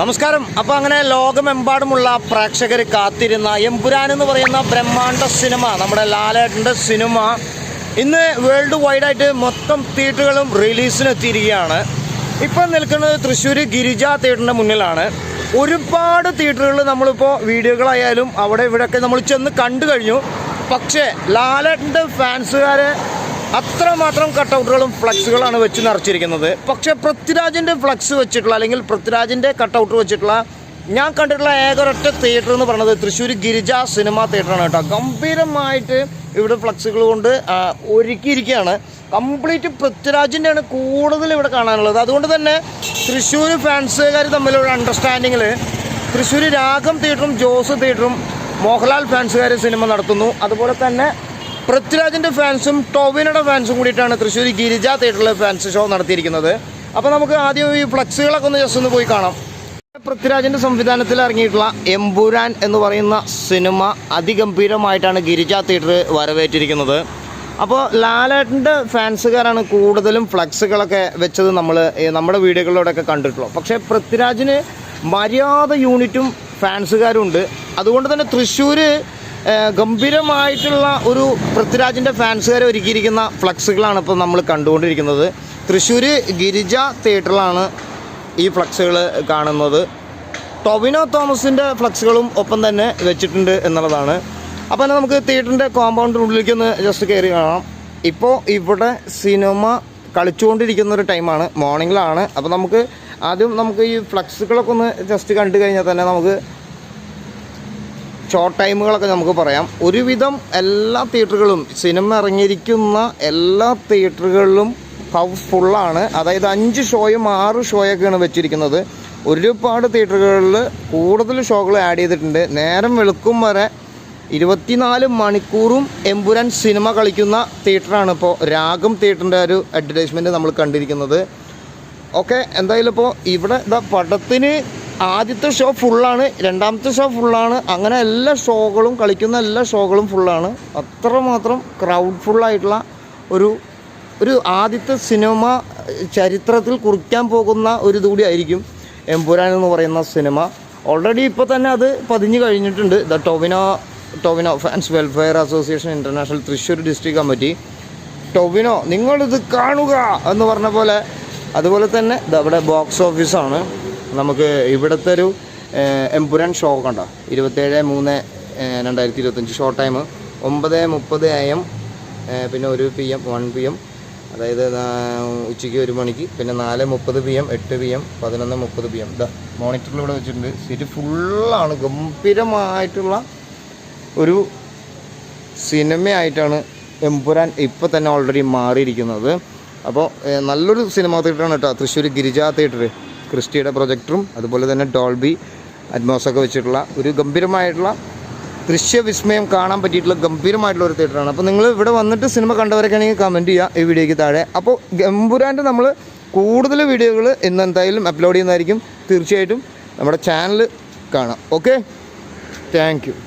നമസ്കാരം. അപ്പോൾ അങ്ങനെ ലോകമെമ്പാടുമുള്ള പ്രേക്ഷകർ കാത്തിരുന്ന എമ്പുരാൻ എന്ന് പറയുന്ന ബ്രഹ്മാണ്ഡ സിനിമ നമ്മുടെ ലാലേട്ടന്റെ സിനിമ ഇന്ന് വേൾഡ് വൈഡായിട്ട് മൊത്തം തിയേറ്ററുകളും റിലീസിന് എത്തിയിരിക്കുകയാണ് ഇപ്പം നിൽക്കുന്നത് തൃശ്ശൂർ ഗിരിജ തിയേറ്ററിന്റെ മുന്നിലാണ്. ഒരുപാട് തിയേറ്ററുകൾ നമ്മളിപ്പോൾ വീഡിയോകളായാലും അവിടെ ഇവിടെയൊക്കെ നമ്മൾ ചെന്ന് കണ്ടു കഴിഞ്ഞു. പക്ഷേ ലാലേട്ടന്റെ ഫാൻസുകാരെ അത്രമാത്രം കട്ടൗട്ടുകളും ഫ്ലക്സുകളാണ് വെച്ച് നിറച്ചിരിക്കുന്നത്. പക്ഷേ പൃഥ്വിരാജിന്റെ ഫ്ലക്സ് വെച്ചിട്ടുള്ള അല്ലെങ്കിൽ പൃഥ്വിരാജിന്റെ കട്ടൗട്ട് വെച്ചിട്ടുള്ള ഞാൻ കണ്ടിട്ടുള്ള ഏകൊരൊറ്റ തിയേറ്റർ എന്ന് പറയുന്നത് തൃശ്ശൂർ ഗിരിജ സിനിമ തിയേറ്ററാണ് കേട്ടോ. ഗംഭീരമായിട്ട് ഇവിടെ ഫ്ലക്സുകൾ കൊണ്ട് ഒരുക്കിയിരിക്കുകയാണ്. കംപ്ലീറ്റ് പൃഥ്വിരാജിന്റെയാണ് കൂടുതൽ ഇവിടെ കാണാനുള്ളത്. അതുകൊണ്ട് തന്നെ തൃശ്ശൂർ ഫാൻസുകാർ തമ്മിലുള്ള അണ്ടർസ്റ്റാൻഡിങ്ങിൽ തൃശ്ശൂർ രാഗം തിയേറ്ററും ജോസ് തിയേറ്ററും മോഹൻലാൽ ഫാൻസുകാർ സിനിമ നടത്തുന്നു. അതുപോലെ തന്നെ പൃഥ്വിരാജിന്റെ ഫാൻസും ടോവിനയുടെ ഫാൻസും കൂടിയിട്ടാണ് തൃശ്ശൂർ ഗിരിജ തിയേറ്ററിൽ ഫാൻസ് ഷോ നടത്തിയിരിക്കുന്നത്. അപ്പോൾ നമുക്ക് ആദ്യം ഈ ഫ്ലക്സുകളൊക്കെ ഒന്ന് ജസ്റ്റ് ഒന്ന് പോയി കാണാം. പൃഥ്വിരാജിന്റെ സംവിധാനത്തിൽ ഇറങ്ങിയിട്ടുള്ള എംപുരാൻ എന്ന് പറയുന്ന സിനിമ അതിഗംഭീരമായിട്ടാണ് ഗിരിജ തിയേറ്റർ വരവേറ്റിരിക്കുന്നത്. അപ്പോൾ ലാലേട്ടന്റെ ഫാൻസുകാരാണ് കൂടുതലും ഫ്ലക്സുകളൊക്കെ വെച്ചത് നമ്മൾ നമ്മുടെ വീഡിയോകളിലൂടെയൊക്കെ കണ്ടിട്ടുള്ളൂ പക്ഷേ പൃഥ്വിരാജിന് മര്യാദ യൂണിറ്റും ഫാൻസുകാരും ഉണ്ട് അതുകൊണ്ട് തന്നെ തൃശ്ശൂർ ഗംഭീരമായിട്ടുള്ള ഒരു പൃഥ്വിരാജിന്റെ ഫാൻസുകാരെ ഒരുക്കിയിരിക്കുന്ന ഫ്ലക്സുകളാണ് ഇപ്പോൾ നമ്മൾ കണ്ടുകൊണ്ടിരിക്കുന്നത്. തൃശ്ശൂർ ഗിരിജ തിയേറ്ററിലാണ് ഈ ഫ്ലക്സുകൾ കാണുന്നത്. ടൊവിനോ തോമസിന്റെ ഫ്ലക്സുകളും ഒപ്പം തന്നെ വെച്ചിട്ടുണ്ട് എന്നുള്ളതാണ്. അപ്പോൾ തന്നെ നമുക്ക് തിയേറ്ററിന്റെ കോമ്പൗണ്ടിനുള്ളിലേക്ക് ഒന്ന് ജസ്റ്റ് കയറി കാണാം. ഇപ്പോൾ ഇവിടെ സിനിമ കളിച്ചുകൊണ്ടിരിക്കുന്ന ഒരു ടൈമാണ് മോർണിംഗിലാണ് അപ്പോൾ നമുക്ക് ആദ്യം നമുക്ക് ഈ ഫ്ലക്സുകളൊക്കെ ഒന്ന് ജസ്റ്റ് കണ്ടു കഴിഞ്ഞാൽ തന്നെ നമുക്ക് ഷോർട്ട് ടൈമുകളൊക്കെ നമുക്ക് പറയാം. ഒരുവിധം എല്ലാ തിയേറ്ററുകളും സിനിമ ഇറങ്ങിയിരിക്കുന്ന എല്ലാ തിയേറ്ററുകളിലും ഹൗസ് ഫുള്ളാണ് അതായത് അഞ്ച് ഷോയും ആറ് ഷോയൊക്കെയാണ് വെച്ചിരിക്കുന്നത്. ഒരുപാട് തിയേറ്ററുകളിൽ കൂടുതൽ ഷോകൾ ആഡ് ചെയ്തിട്ടുണ്ട്. നേരം വെളുക്കും വരെ ഇരുപത്തിനാല് മണിക്കൂറും എമ്പുരാൻ സിനിമ കളിക്കുന്ന തിയേറ്ററാണ് ഇപ്പോൾ രാഗം തിയേറ്ററിന്റെ ഒരു അഡ്വർടൈസ്മെന്റ് നമ്മൾ കണ്ടിരിക്കുന്നത്. ഓക്കെ എന്തായാലും ഇപ്പോൾ ഇവിടെ ഇതാ പടത്തിന് ആദ്യത്തെ ഷോ ഫുള്ളാണ് രണ്ടാമത്തെ ഷോ ഫുള്ളാണ് അങ്ങനെ എല്ലാ ഷോകളും കളിക്കുന്ന എല്ലാ ഷോകളും ഫുള്ളാണ് അത്രമാത്രം ക്രൗഡ് ഫുള്ളായിട്ടുള്ള ഒരു ഒരു ആദ്യത്തെ സിനിമ ചരിത്രത്തിൽ കുറിക്കാൻ പോകുന്ന ഒരു ഇതുകൂടി ആയിരിക്കും എമ്പുരാൻ എന്ന് പറയുന്ന സിനിമ ഓൾറെഡി ഇപ്പോൾ തന്നെ അത് പതിഞ്ഞു കഴിഞ്ഞിട്ടുണ്ട്. The Tovino Tovino fans welfare association international Thrissur district committee. Tovino നിങ്ങളിത് കാണുക എന്ന് പറഞ്ഞ പോലെ അതുപോലെ തന്നെ ഇതവിടെ ബോക്സ് ഓഫീസാണ്. നമുക്ക് ഇവിടുത്തെ ഒരു എംപുരൻ ഷോ കണ്ടോ? ഇരുപത്തേഴ് മൂന്ന് രണ്ടായിരത്തി ഇരുപത്തഞ്ച് ഷോ ടൈം ഒമ്പത് മുപ്പത് എ എം പിന്നെ ഒരു P M one P M അതായത് ഉച്ചയ്ക്ക് ഒരു മണിക്ക്. പിന്നെ നാല് മുപ്പത് പി എം എട്ട് പി എം പതിനൊന്ന് മുപ്പത് പി എം ഇതാ മോണിറ്ററിൽ ഇവിടെ വെച്ചിട്ടുണ്ട്. സീറ്റ് ഫുള്ളാണ് ഗംഭീരമായിട്ടുള്ള ഒരു സിനിമയായിട്ടാണ് എംപുരാൻ ഇപ്പോൾ തന്നെ ഓൾറെഡി മാറിയിരിക്കുന്നത്. അപ്പോൾ നല്ലൊരു സിനിമ തിയേറ്ററാണ് കേട്ടോ. തൃശ്ശൂർ ഗിരിജ തിയേറ്റർ ക്രിസ്റ്റിയുടെ പ്രൊജക്ടറും അതുപോലെ തന്നെ ഡോൾബി അറ്റ്മോസൊക്കെ വെച്ചിട്ടുള്ള ഒരു ഗംഭീരമായിട്ടുള്ള ദൃശ്യവിസ്മയം കാണാൻ പറ്റിയിട്ടുള്ള ഗംഭീരമായിട്ടുള്ള ഒരു തിയേറ്ററാണ്. അപ്പോൾ നിങ്ങൾ ഇവിടെ വന്നിട്ട് സിനിമ കണ്ടവരൊക്കെയാണെങ്കിൽ കമന്റ് ചെയ്യുക ഈ വീഡിയോയ്ക്ക് താഴെ. അപ്പോൾ ഗംഭുരാന്റെ നമ്മൾ കൂടുതൽ വീഡിയോകൾ ഇന്ന് എന്തായാലും അപ്ലോഡ് ചെയ്യുന്നതായിരിക്കും. തീർച്ചയായിട്ടും നമ്മുടെ ചാനൽ കാണാം. Okay thank